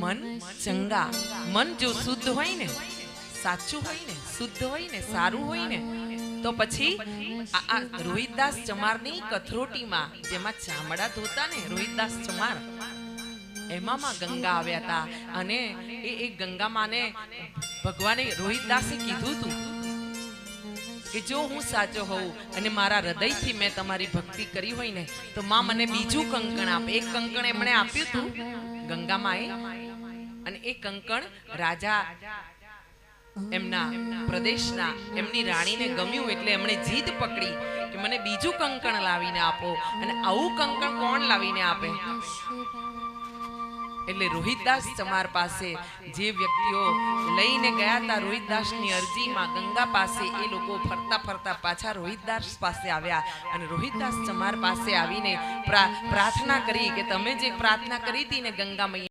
મન ચંગા. મન જો શુદ્ધ હોય ને સાચું હોય ને શુદ્ધ હોય ને સારું હોય ને તો પછી આ રોહિતદાસ ચમારની કથરોટીમાં, જેમાં ચામડા ધોતા ને રોહિતદાસ ચમાર, એમાંમાં ગંગા આવ્યા હતા. અને એ એ ગંગામાને ભગવાને રોહિતદાસે કીધું હતું કે જો હું સાચો હોઉં અને મારા હૃદયથી મેં તમારી ભક્તિ કરી હોય ને તો માં મને બીજું કંકણ આપે. એક કંકણ એમણે આપ્યું હતું ગંગામાએ અને એ કંકણ રાજા એમના પ્રદેશના, એમની રાણીને ગમ્યું એટલે એમણે જીદ પકડી કે મને બીજું કંકણ લાવીને આપો. અને આવું કંકણ કોણ લાવીને આપે? એટલે રોહિતદાસ ચમાર પાસે જે વ્યક્તિઓ લઈને ગયા હતા રોહિતદાસની અરજીમાં ગંગા પાસે એ લોકો ફરતા ફરતા પાછા રોહિતદાસ પાસે આવ્યા. અને રોહિતદાસ ચમાર પાસે આવીને પ્રા- પ્રાર્થના કરી કે તમે જે પ્રાર્થના કરી હતી ને ગંગા મૈયા